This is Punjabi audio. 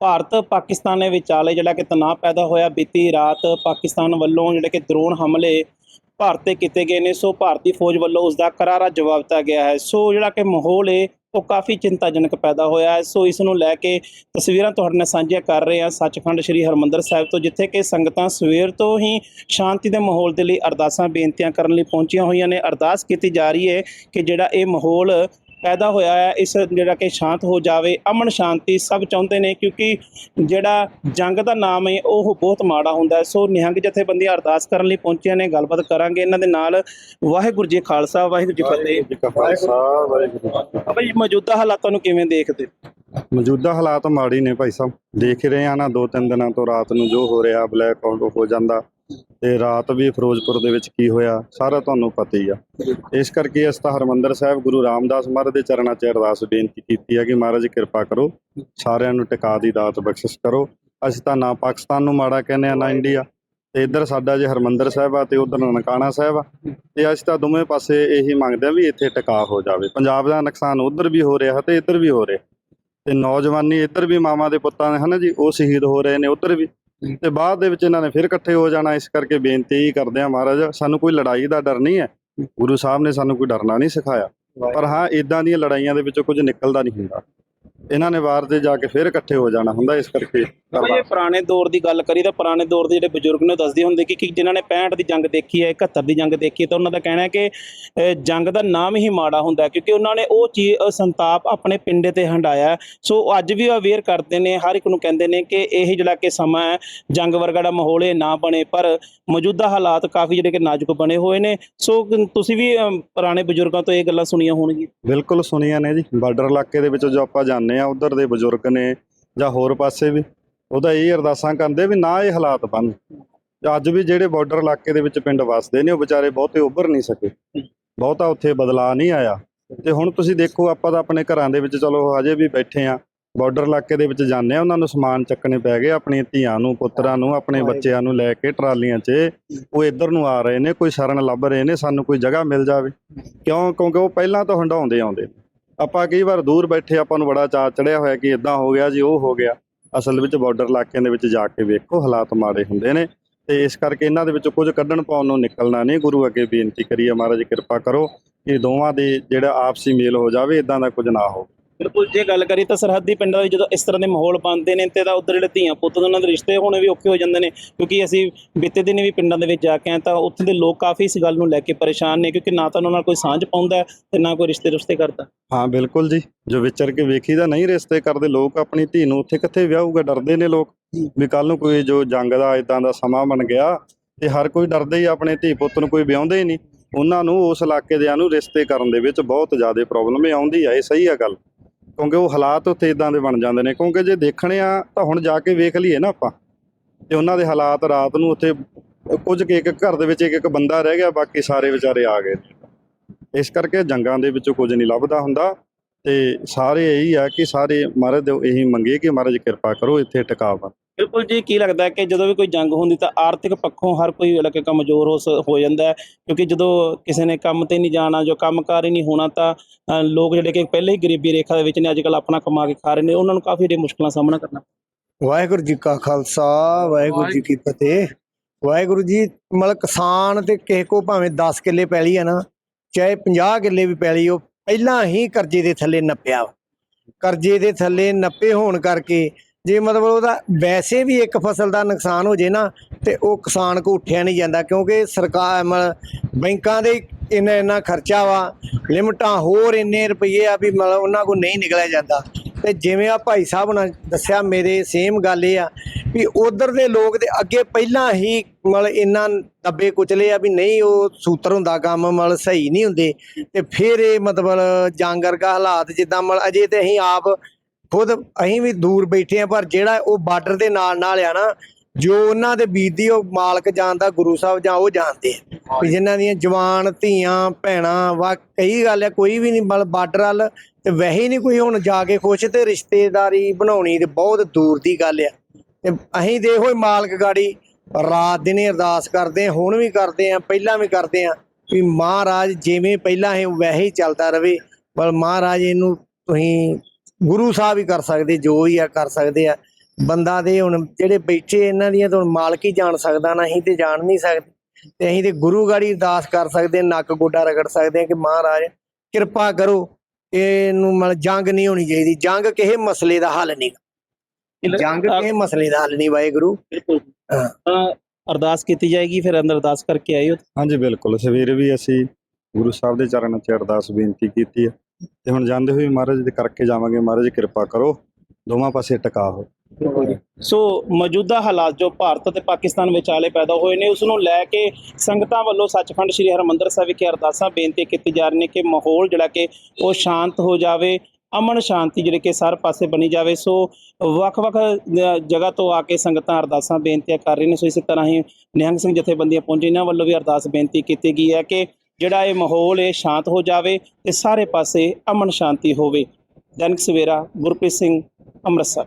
ਭਾਰਤ ਪਾਕਿਸਤਾਨ ਦੇ ਵਿਚਾਲੇ ਜਿਹੜਾ ਕਿ ਤਣਾਅ ਪੈਦਾ ਹੋਇਆ, ਬੀਤੀ ਰਾਤ ਪਾਕਿਸਤਾਨ ਵੱਲੋਂ ਜਿਹੜੇ ਕਿ ਡਰੋਨ ਹਮਲੇ ਭਾਰਤ ਤੇ ਕੀਤੇ ਗਏ ਨੇ, ਸੋ ਭਾਰਤੀ ਫੌਜ ਵੱਲੋਂ ਉਸ ਦਾ ਕਰਾਰਾ ਜਵਾਬ ਦਿੱਤਾ ਗਿਆ ਹੈ। ਸੋ ਜਿਹੜਾ ਕਿ ਮਾਹੌਲ ਹੈ ਉਹ ਕਾਫੀ ਚਿੰਤਾਜਨਕ ਪੈਦਾ ਹੋਇਆ ਹੈ। ਸੋ ਇਸ ਨੂੰ ਲੈ ਕੇ ਤਸਵੀਰਾਂ ਤੁਹਾਡੇ ਨਾਲ ਸਾਂਝੀਆਂ ਕਰ ਰਹੇ ਹਾਂ ਸੱਚਖੰਡ ਸ੍ਰੀ ਹਰਮੰਦਰ ਸਾਹਿਬ ਤੋਂ, ਜਿੱਥੇ ਕਿ ਸੰਗਤਾਂ ਸਵੇਰ ਤੋਂ ਹੀ ਸ਼ਾਂਤੀ ਦੇ ਮਾਹੌਲ ਦੇ ਲਈ ਅਰਦਾਸਾਂ, ਬੇਨਤੀਆਂ ਕਰਨ ਲਈ ਪਹੁੰਚੀਆਂ ਹੋਈਆਂ ਨੇ। ਅਰਦਾਸ ਕੀਤੀ ਜਾ ਰਹੀ ਹੈ ਕਿ ਜਿਹੜਾ ਇਹ ਮਾਹੌਲ ਪੈਦਾ ਹੋਇਆ ਹੈ ਇਸ ਜਿਹੜਾ ਕਿ ਸ਼ਾਂਤ ਹੋ ਜਾਵੇ ਅਮਨ ਸ਼ਾਂਤੀ ਸਭ ਚਾਹੁੰਦੇ ਨੇ ਕਿਉਂਕਿ ਜਿਹੜਾ ਜੰਗ ਦਾ ਨਾਮ ਹੈ ਉਹ ਬਹੁਤ ਮਾੜਾ ਹੁੰਦਾ ਸੋ ਨਿਹੰਗ ਜਥੇਬੰਦੀਆਂ ਅਰਦਾਸ ਕਰਨ ਲਈ ਪਹੁੰਚੀਆਂ ਨੇ ਗੱਲਬਾਤ ਕਰਾਂਗੇ। ਇਹਨਾਂ ਦੇ ਨਾਲ ਵਾਹਿਗੁਰੂ ਜੀ ਖਾਲਸਾ ਵਾਹਿਗੁਰੂ ਜੀ ਫਤਿਹ। ਵਾਹਿਗੁਰੂ ਜੀ ਮੌਜੂਦਾ ਹਾਲਾਤਾਂ ਨੂੰ ਕਿਵੇਂ ਦੇਖਦੇ? ਮੌਜੂਦਾ ਹਾਲਾਤ ਮਾੜੀ ਨੇ ਭਾਈ ਸਾਹਿਬ। ਦੇਖ ਰਹੇ ਆ ਨਾ ਦੋ ਤਿੰਨ ਦਿਨਾਂ ਤੋਂ ਰਾਤ ਨੂੰ ਜੋ ਹੋ ਰਿਹਾ ਬਲੈਕ ਆਊਟ ਹੋ ਜਾਂਦਾ। ਤੇ ਰਾਤ ਵੀ ਫਿਰੋਜ਼ਪੁਰ ਦੇ ਵਿੱਚ ਕੀ ਹੋਇਆ, ਸਾਰਾ ਤੁਹਾਨੂੰ ਪਤਾ ਹੀ ਆ। ਇਸ ਕਰਕੇ ਅਸੀਂ ਤਾਂ ਹਰਮੰਦਰ ਸਾਹਿਬ ਗੁਰੂ ਰਾਮਦਾਸ ਮਹਾਰਾਜ ਦੇ ਚਰਨਾਂ 'ਚ ਅਰਦਾਸ ਬੇਨਤੀ ਕੀਤੀ ਹੈ ਕਿ ਮਹਾਰਾਜ ਕਿਰਪਾ ਕਰੋ, ਸਾਰਿਆਂ ਨੂੰ ਟਿਕਾ ਦੀ ਦਾਤ ਬਖਸ਼ਿਸ਼ ਕਰੋ। ਅਸੀਂ ਤਾਂ ਨਾ ਪਾਕਿਸਤਾਨ ਨੂੰ ਮਾੜਾ ਕਹਿੰਦੇ ਆ, ਨਾ ਇੰਡੀਆ। ਤੇ ਇੱਧਰ ਸਾਡਾ ਜੇ ਹਰਮੰਦਰ ਸਾਹਿਬ ਆ ਤੇ ਉਧਰ ਨਨਕਾਣਾ ਸਾਹਿਬ ਆ। ਤੇ ਅਸੀਂ ਤਾਂ ਦੋਵੇਂ ਪਾਸੇ ਇਹੀ ਮੰਗਦੇ ਆ ਵੀ ਇੱਥੇ ਟਿਕਾ ਹੋ ਜਾਵੇ। ਪੰਜਾਬ ਦਾ ਨੁਕਸਾਨ ਉਧਰ ਵੀ ਹੋ ਰਿਹਾ ਤੇ ਇੱਧਰ ਵੀ ਹੋ ਰਿਹਾ। ਤੇ ਨੌਜਵਾਨੀ ਇੱਧਰ ਵੀ ਮਾਮਾ ਦੇ ਪੁੱਤਾਂ ਨੇ ਹਨਾ ਜੀ, ਉਹ ਸ਼ਹੀਦ ਹੋ ਰਹੇ ਨੇ ਉੱਧਰ ਵੀ। ਤੇ ਬਾਅਦ ਦੇ ਵਿੱਚ ਇਹਨਾਂ ਨੇ ਫਿਰ ਇਕੱਠੇ ਹੋ ਜਾਣਾ ਇਸ ਕਰਕੇ ਬੇਨਤੀ ਹੀ ਕਰਦੇ ਆ ਮਹਾਰਾਜ ਸਾਨੂੰ ਕੋਈ ਲੜਾਈ ਦਾ ਡਰ ਨਹੀਂ ਹੈ। ਗੁਰੂ ਸਾਹਿਬ ਨੇ ਸਾਨੂੰ ਕੋਈ ਡਰਨਾ ਨਹੀਂ ਸਿਖਾਇਆ। ਪਰ ਹਾਂ ਇਦਾਂ ਦੀਆਂ ਲੜਾਈਆਂ ਦੇ ਵਿੱਚੋਂ ਕੁਝ ਨਿਕਲਦਾ ਨਹੀਂ ਹੁੰਦਾ। ਇਹਨਾਂ ਨੇ ਵਾਰ ਤੇ ਜਾ ਕੇ ਫਿਰ ਇਕੱਠੇ ਹੋ ਜਾਣਾ ਹੁੰਦਾ ਇਸ ਕਰਕੇ ਜੀ ਪੁਰਾਣੇ ਦੌਰ ਦੀ ਗੱਲ ਕਰੀ ਤਾਂ ਪੁਰਾਣੇ ਦੌਰ ਦੇ ਜਿਹੜੇ ਬਜ਼ੁਰਗ ਨੇ ਦੱਸਦੇ ਹੁੰਦੇ ਕਿ ਕਿ ਜਿਨ੍ਹਾਂ ਨੇ 65 ਦੀ ਜੰਗ ਦੇਖੀ ਹੈ 71 ਦੀ ਜੰਗ ਦੇਖੀ ਹੈ ਤਾਂ ਉਹਨਾਂ ਦਾ ਕਹਿਣਾ ਹੈ ਕਿ ਜੰਗ ਦਾ ਨਾਮ ਹੀ ਮਾੜਾ ਹੁੰਦਾ ਕਿਉਂਕਿ ਉਹਨਾਂ ਨੇ ਉਹ ਚੀਜ਼ ਸੰਤਾਪ ਆਪਣੇ ਪਿੰਡੇ ਤੇ ਹੰਡਾਇਆ। ਸੋ ਅੱਜ ਵੀ ਅਵੇਅਰ ਕਰਦੇ ਨੇ ਹਰ ਇੱਕ ਨੂੰ ਕਹਿੰਦੇ ਨੇ ਕਿ ਇਹ ਜਿਹੜਾ ਕਿ ਸਮਾਂ ਹੈ ਜੰਗ ਵਰਗਾ ਦਾ ਮਾਹੌਲ ਇਹ ਨਾ ਬਣੇ ਪਰ ਮੌਜੂਦਾ ਹਾਲਾਤ ਕਾਫੀ ਜਿਹੜੇ ਕਿ ਨਾਜ਼ੁਕ ਬਣੇ ਹੋਏ ਨੇ। ਸੋ ਤੁਸੀਂ ਵੀ ਪੁਰਾਣੇ ਬਜ਼ੁਰਗਾਂ ਤੋਂ ਇਹ ਗੱਲਾਂ ਸੁਣੀਆਂ ਹੋਣਗੀਆਂ? ਬਿਲਕੁਲ ਸੁਣੀਆਂ ਨੇ ਜੀ। ਬਾਰਡਰ ਇਲਾਕੇ ਦੇ ਵਿੱਚ ਜੋ ਆਪਾਂ ਜਾਂਦੇ ਆ ਉਧਰ ਦੇ ਬਜ਼ੁਰਗ ਨੇ ਜਾਂ ਹੋਰ ਪਾਸੇ ਵੀ ਉਹਦਾ ਇਹ ਅਰਦਾਸਾਂ ਕਰਦੇ ਵੀ ਨਾ ਇਹ ਹਾਲਾਤ ਬਣ। ਅੱਜ ਵੀ ਜਿਹੜੇ ਬਾਰਡਰ ਇਲਾਕੇ ਦੇ ਵਿੱਚ ਪਿੰਡ ਵਸਦੇ ਨੇ ਉਹ ਵਿਚਾਰੇ ਬਹੁਤੇ ਉੱਭਰ ਨਹੀਂ ਸਕੇ। ਬਹੁਤਾ ਉੱਥੇ ਬਦਲਾਅ ਨਹੀਂ ਆਇਆ। ਤੇ ਹੁਣ ਤੁਸੀਂ ਦੇਖੋ ਆਪਾਂ ਤਾਂ ਆਪਣੇ ਘਰਾਂ ਦੇ ਵਿੱਚ ਚਲੋ ਹਜੇ ਵੀ ਬੈਠੇ ਆ ਬਾਰਡਰ ਇਲਾਕੇ ਦੇ ਵਿੱਚ ਜਾਂਦੇ ਆ ਉਹਨਾਂ ਨੂੰ ਸਮਾਨ ਚੱਕਣੇ ਪੈ ਗਏ ਆਪਣੀਆਂ ਧੀਆਂ ਨੂੰ ਪੁੱਤਰਾਂ ਨੂੰ ਆਪਣੇ ਬੱਚਿਆਂ ਨੂੰ ਲੈ ਕੇ ਟਰਾਲੀਆਂ 'ਚ। ਉਹ ਇੱਧਰ ਨੂੰ ਆ ਰਹੇ ਨੇ ਕੋਈ ਸ਼ਰਨ ਲੱਭ ਰਹੇ ਨੇ ਸਾਨੂੰ ਕੋਈ ਜਗ੍ਹਾ ਮਿਲ ਜਾਵੇ। ਕਿਉਂ? ਕਿਉਂਕਿ ਉਹ ਪਹਿਲਾਂ ਤੋਂ ਹੰਡਾਉਂਦੇ ਆਉਂਦੇ। ਆਪਾਂ ਕਈ ਵਾਰ ਦੂਰ ਬੈਠੇ ਆਪਾਂ ਨੂੰ ਬੜਾ ਚਾਅ ਚੜਿਆ ਹੋਇਆ ਕਿ ਇਦਾਂ ਹੋ ਗਿਆ ਜੀ ਉਹ ਹੋ ਗਿਆ। ਅਸਲ ਵਿੱਚ ਬਾਰਡਰ ਇਲਾਕਿਆਂ ਦੇ ਵਿੱਚ ਜਾ ਕੇ ਵੇਖੋ ਹਾਲਾਤ ਮਾੜੇ ਹੁੰਦੇ ਨੇ ਤੇ ਇਸ ਕਰਕੇ ਇਹਨਾਂ ਦੇ ਵਿੱਚੋਂ ਕੁਝ ਕੱਢਣ ਪਾਉਣ ਨੂੰ ਨਿਕਲਣਾ ਨਹੀਂ। ਗੁਰੂ ਅੱਗੇ ਬੇਨਤੀ ਕਰੀਏ, ਮਹਾਰਾਜ ਕਿਰਪਾ ਕਰੋ ਕਿ ਦੋਵਾਂ ਦੇ ਜਿਹੜਾ ਆਪਸੀ ਮੇਲ ਹੋ ਜਾਵੇ ਇਦਾਂ ਦਾ ਕੁਝ ਨਾ ਹੋਵੇ। ਬਿਲਕੁਲ ਜੇ ਗੱਲ ਕਰੀ ਤਾਂ ਸਰਹੱਦੀ ਪਿੰਡਾਂ ਵਿੱਚ ਜਦੋਂ ਇਸ ਤਰ੍ਹਾਂ ਦੇ ਮਾਹੌਲ ਬਣਦੇ ਨੇ ਤੇ ਤਾਂ ਉਧਰ ਜਿਹੜੇ ਧੀਆਂ ਪੁੱਤ ਉਹਨਾਂ ਦੇ ਰਿਸ਼ਤੇ ਹੋਣੇ ਵੀ ਔਖੇ ਹੋ ਜਾਂਦੇ ਨੇ ਕਿਉਂਕਿ ਅਸੀਂ ਬੀਤੇ ਦਿਨ ਵੀ ਪਿੰਡਾਂ ਦੇ ਵਿੱਚ ਜਾ ਕੇ ਆਏ ਤਾਂ ਉੱਥੇ ਦੇ ਲੋਕ ਕਾਫੀ ਇਸ ਗੱਲ ਨੂੰ ਲੈ ਕੇ ਪਰੇਸ਼ਾਨ ਨੇ ਕਿਉਂਕਿ ਨਾ ਤਾਂ ਉਹਨਾਂ ਨਾਲ ਕੋਈ ਸਾਂਝ ਪਾਉਂਦਾ ਤੇ ਨਾ ਕੋਈ ਰਿਸ਼ਤੇ ਰੁਸ਼ਤੇ ਕਰਦਾ। ਹਾਂ ਬਿਲਕੁਲ ਜੀ। ਜੋ ਵਿਚਰ ਕੇ ਵੇਖੀਦਾ ਨਹੀਂ ਰਿਸ਼ਤੇ ਕਰਦੇ ਲੋਕ ਆਪਣੀ ਧੀ ਨੂੰ ਉੱਥੇ ਕਿੱਥੇ ਵਿਆਹੂਗਾ ਡਰਦੇ ਨੇ ਲੋਕ। ਵੀ ਕੱਲ ਨੂੰ ਕੋਈ ਜੋ ਜੰਗ ਦਾ ਇਦਾਂ ਦਾ ਸਮਾਂ ਬਣ ਗਿਆ ਤੇ ਹਰ ਕੋਈ ਡਰਦਾ ਹੀ ਆਪਣੇ ਧੀ ਪੁੱਤ ਨੂੰ ਕੋਈ ਵਿਆਹੁੰਦੇ ਹੀ ਨਹੀਂ। ਉਹਨਾਂ ਨੂੰ ਉਸ ਇਲਾਕੇ ਦਿਆਂ ਨੂੰ ਰਿਸ਼ਤੇ ਕਰਨ ਦੇ ਵਿੱਚ ਬਹੁਤ ਜ਼ਿਆਦਾ ਪ੍ਰੋਬਲਮ ਆਉਂਦੀ ਆ ਇਹ ਸਹੀ ਆ ਗੱਲ। ਕਿਉਂਕਿ ਉਹ ਹਾਲਾਤ ਉੱਥੇ ਇਦਾਂ ਦੇ ਬਣ ਜਾਂਦੇ ਨੇ, ਕਿਉਂਕਿ ਜੇ ਦੇਖਣੇ ਆ ਤਾਂ ਹੁਣ ਜਾ ਕੇ ਵੇਖ ਲਈਏ ਨਾ ਆਪਾਂ। ਤੇ ਉਹਨਾਂ ਦੇ ਹਾਲਾਤ ਰਾਤ ਨੂੰ ਉੱਥੇ ਕੁਝ ਕੁ ਇੱਕ ਘਰ ਦੇ ਵਿੱਚ ਇੱਕ ਇੱਕ ਬੰਦਾ ਰਹਿ ਗਿਆ, ਬਾਕੀ ਸਾਰੇ ਵਿਚਾਰੇ ਆ ਗਏ ਇਸ ਕਰਕੇ ਜੰਗਾਂ ਦੇ ਵਿੱਚੋਂ ਕੁਝ ਨਹੀਂ ਲੱਭਦਾ ਹੁੰਦਾ ਤੇ ਸਾਰੇ ਇਹੀ ਆ ਕਿ ਸਾਰੇ ਮਹਾਰਾਜ ਦੇ ਇਹੀ ਮੰਗੇ ਕਿ ਮਹਾਰਾਜ ਕਿਰਪਾ ਕਰੋ ਇੱਥੇ ਟਿਕਾਵਾ ਬਿਲਕੁਲ ਜੀ ਕੀ ਲੱਗਦਾ ਹੈ ਕਿ ਜਦੋਂ ਵੀ ਕੋਈ ਜੰਗ ਹੁੰਦੀ ਤਾਂ ਆਰਥਿਕ ਪੱਖੋਂ ਹਰ ਕੋਈ ਇਲਾਕੇ ਕਮਜ਼ੋਰ ਹੋ ਸ- ਹੋ ਜਾਂਦਾ ਹੈ ਕਿਉਂਕਿ ਜਦੋਂ ਕਿਸੇ ਨੇ ਕੰਮ ਤੇ ਨਹੀਂ ਜਾਣਾ ਜੋ ਕੰਮਕਾਰ ਹੀ ਨਹੀਂ ਹੋਣਾ ਤਾਂ ਅ, ਲੋਕ ਜਿਹੜੇ ਕਿ ਪਹਿਲੇ ਹੀ ਗਰੀਬੀ ਰੇਖਾ ਦੇ ਵਿੱਚ ਨੇ ਅੱਜ ਕੱਲ ਆਪਣਾ ਕਮਾ ਕੇ ਖਾ ਰਹੇ ਨੇ ਉਹਨਾਂ ਨੂੰ ਕਾਫੀ ਜਿਹੜੇ ਮੁਸ਼ਕਲਾਂ ਸਾਹਮਣਾ ਕਰਨਾ ਵਾਹਿਗੁਰੂ ਜੀ ਕਾ ਖਾਲਸਾ ਵਾਹਿਗੁਰੂ ਜੀ ਕੀ ਫਤਿਹ ਵਾਹਿਗੁਰੂ ਜੀ ਮਤਲਬ ਕਿਸਾਨ ਤੇ ਕਿਸੇ ਕੋ ਭਾਵੇਂ 10 ਕਿੱਲੇ ਪੈਲੀ ਆ ਨਾ ਚਾਹੇ 50 ਕਿੱਲੇ ਵੀ ਪੈਲੀ ਉਹ ਪਹਿਲਾਂ ਹੀ ਕਰਜ਼ੇ ਦੇ ਥੱਲੇ ਨੱਪਿਆ ਵਾ। ਕਰਜ਼ੇ ਦੇ ਥੱਲੇ ਨੱਪੇ ਹੋਣ ਕਰਕੇ ਜੇ ਮਤਲਬ ਉਹਦਾ ਵੈਸੇ ਵੀ ਇੱਕ ਫਸਲ ਦਾ ਨੁਕਸਾਨ ਹੋ ਜੇ ਨਾ, ਤੇ ਉਹ ਕਿਸਾਨ ਕੋ ਉੱਠਿਆ ਨਹੀਂ ਜਾਂਦਾ, ਕਿਉਂਕਿ ਸਰਕਾਰ ਮਤਲਬ ਬੈਂਕਾਂ ਦੇ ਇੰਨਾ ਇੰਨਾ ਖਰਚਾ ਵਾ, ਲਿਮਟਾਂ ਹੋਰ ਇੰਨੇ ਰੁਪਏ ਆ ਵੀ ਮਤਲਬ ਉਹਨਾਂ ਕੋ ਨਹੀਂ ਨਿਕਲਿਆ ਜਾਂਦਾ। ਤੇ ਜਿਵੇਂ ਆ ਭਾਈ ਸਾਹਿਬ ਨੇ ਦੱਸਿਆ, ਮੇਰੇ ਸੇਮ ਗੱਲ ਇਹ ਆ ਵੀ ਉਧਰ ਦੇ ਲੋਕ ਦੇ ਅੱਗੇ ਪਹਿਲਾਂ ਹੀ ਮਤਲਬ ਇੰਨਾ ਦੱਬੇ ਕੁਚਲੇ ਆ ਵੀ ਨਹੀਂ, ਉਹ ਸੂਤਰ ਹੁੰਦਾ ਕੰਮ ਮਤਲਬ ਸਹੀ ਨਹੀਂ ਹੁੰਦੇ। ਤੇ ਫਿਰ ਇਹ ਮਤਲਬ ਜੰਗ ਵਰਗਾ ਹਾਲਾਤ ਜਿੱਦਾਂ ਮਤਲਬ ਅਜੇ ਤੇ ਅਸੀਂ ਆਪ ਖੁਦ ਅਸੀਂ ਵੀ ਦੂਰ ਬੈਠੇ ਆ ਪਰ ਜਿਹੜਾ ਉਹ ਬਾਰਡਰ ਦੇ ਨਾਲ ਨਾਲ ਆ ਨਾ ਜੋ ਉਹਨਾਂ ਦੇ ਬੀਤਦੀ ਉਹ ਮਾਲਕ ਜਾਣਦਾ ਗੁਰੂ ਸਾਹਿਬ ਜਾਂ ਉਹ ਜਾਣਦੇ ਆ। ਵੀ ਜਿਨ੍ਹਾਂ ਦੀਆਂ ਜਵਾਨ ਧੀਆਂ ਭੈਣਾਂ ਵਾ ਕਈ ਗੱਲ ਆ ਕੋਈ ਵੀ ਨਹੀਂ ਮਤਲਬ ਬਾਰਡਰ ਵੱਲ ਤੇ ਵੈਸੇ ਹੀ ਨਹੀਂ ਕੋਈ ਹੁਣ ਜਾ ਕੇ ਖੁਸ਼ ਤੇ ਰਿਸ਼ਤੇਦਾਰੀ ਬਣਾਉਣੀ ਤੇ ਬਹੁਤ ਦੂਰ ਦੀ ਗੱਲ ਆ। ਤੇ ਅਸੀਂ ਦੇਖੋ ਮਾਲਕ ਗਾੜੀ ਰਾਤ ਦਿਨੇ ਅਰਦਾਸ ਕਰਦੇ ਆ ਹੁਣ ਵੀ ਕਰਦੇ ਆ ਪਹਿਲਾਂ ਵੀ ਕਰਦੇ ਆ ਵੀ ਮਹਾਰਾਜ ਜਿਵੇਂ ਪਹਿਲਾਂ ਹੈ ਵੈਸੇ ਹੀ ਚੱਲਦਾ ਰਵੇ ਪਰ ਮਹਾਰਾਜ ਇਹਨੂੰ ਤੁਸੀਂ ਗੁਰੂ ਸਾਹਿਬ ਹੀ ਕਰ ਸਕਦੇ ਜੋ ਹੀ ਆ ਕਰ ਸਕਦੇ ਆ। ਬੰਦਾ ਦੇ ਹੁਣ ਜਿਹੜੇ ਬੈਠੇ ਇਹਨਾਂ ਦੀਆਂ ਤਾਂ ਮਾਲਕ ਹੀ ਜਾਣ ਸਕਦਾ ਨਾ ਅਸੀਂ ਤੇ ਜਾਣ ਨਹੀਂ ਸਕਦੇ। ਤੇ ਅਸੀਂ ਤੇ ਗੁਰੂ ਗਾੜੀ ਅਰਦਾਸ ਕਰ ਸਕਦੇ ਨੱਕ ਗੋਡਾ ਰਗੜ ਸਕਦੇ ਹਾਂ ਕਿ ਮਹਾਰਾਜ ਕਿਰਪਾ ਕਰੋ ਇਹਨੂੰ ਮਤਲਬ ਜੰਗ ਨਹੀਂ ਹੋਣੀ ਚਾਹੀਦੀ। ਜੰਗ ਕਿਸੇ ਮਸਲੇ ਦਾ ਹੱਲ ਨਹੀਂ। ਜੰਗ ਕਿਸੇ ਮਸਲੇ ਦਾ ਹੱਲ ਨਹੀਂ ਵਾਹਿਗੁਰੂ। ਬਿਲਕੁਲ। ਅਰਦਾਸ ਕੀਤੀ ਜਾਏਗੀ ਫਿਰ ਅੰਦਰ ਅਰਦਾਸ ਕਰਕੇ ਆਇਓ ਹਾਂਜੀ ਬਿਲਕੁਲ। ਸਵੇਰੇ ਵੀ ਅਸੀਂ ਗੁਰੂ ਸਾਹਿਬ ਦੇ ਚਰਨਾਂ 'ਚ ਅਰਦਾਸ ਬੇਨਤੀ ਕੀਤੀ ਹੈ ਤੇ ਹੁਣ ਜਾਂਦੇ ਹੋਏ ਮਹਾਰਾਜ ਦੇ ਕਰਕੇ ਜਾਵਾਂਗੇ, ਮਹਾਰਾਜ ਕਿਰਪਾ ਕਰੋ, ਦੋਵਾਂ ਪਾਸੇ ਟਿਕਾ ਹੋ ਸੋ ਮੌਜੂਦਾ ਹਾਲਾਤ ਜੋ ਭਾਰਤ ਅਤੇ ਪਾਕਿਸਤਾਨ ਵਿਚਾਲੇ ਪੈਦਾ ਹੋਏ ਨੇ, ਉਸ ਨੂੰ ਲੈ ਕੇ ਸੰਗਤਾਂ ਵੱਲੋਂ ਸੱਚਖੰਡ ਸ੍ਰੀ ਹਰਿਮੰਦਰ ਸਾਹਿਬ ਵਿਖੇ ਅਰਦਾਸਾਂ ਬੇਨਤੀ ਕੀਤੀ ਜਾ ਰਹੀਆਂ ਨੇ ਕਿ ਮਾਹੌਲ ਜਿਹੜਾ ਕਿ ਉਹ ਸ਼ਾਂਤ ਹੋ ਜਾਵੇ, ਅਮਨ ਸ਼ਾਂਤੀ ਜਿਹੜੀ ਕਿ ਸਾਰੇ ਪਾਸੇ ਬਣੀ ਜਾਵੇ। ਸੋ ਵੱਖ-ਵੱਖ ਜਗ੍ਹਾ ਤੋਂ ਆ ਕੇ ਸੰਗਤਾਂ ਅਰਦਾਸਾਂ ਬੇਨਤੀਆਂ ਕਰ ਰਹੀਆਂ ਨੇ। ਸੋ ਇਸੇ ਤਰ੍ਹਾਂ ਹੀ ਨਿਹੰਗ ਸਿੰਘ ਜਥੇਬੰਦੀਆਂ ਪਹੁੰਚੇ, ਇਹਨਾਂ ਵੱਲੋਂ ਵੀ ਅਰਦਾਸ ਬੇਨਤੀ ਕੀਤੀ ਗਈ ਹੈ ਕਿ ਜਿਹੜਾ ਇਹ ਮਾਹੌਲ ਹੈ ਸ਼ਾਂਤ ਹੋ ਜਾਵੇ ਤੇ ਸਾਰੇ ਪਾਸੇ ਅਮਨ ਸ਼ਾਂਤੀ ਹੋਵੇ। ਦੈਨਿਕ ਸਵੇਰਾ ਗੁਰਪ੍ਰੀਤ ਸਿੰਘ, ਅੰਮ੍ਰਿਤਸਰ।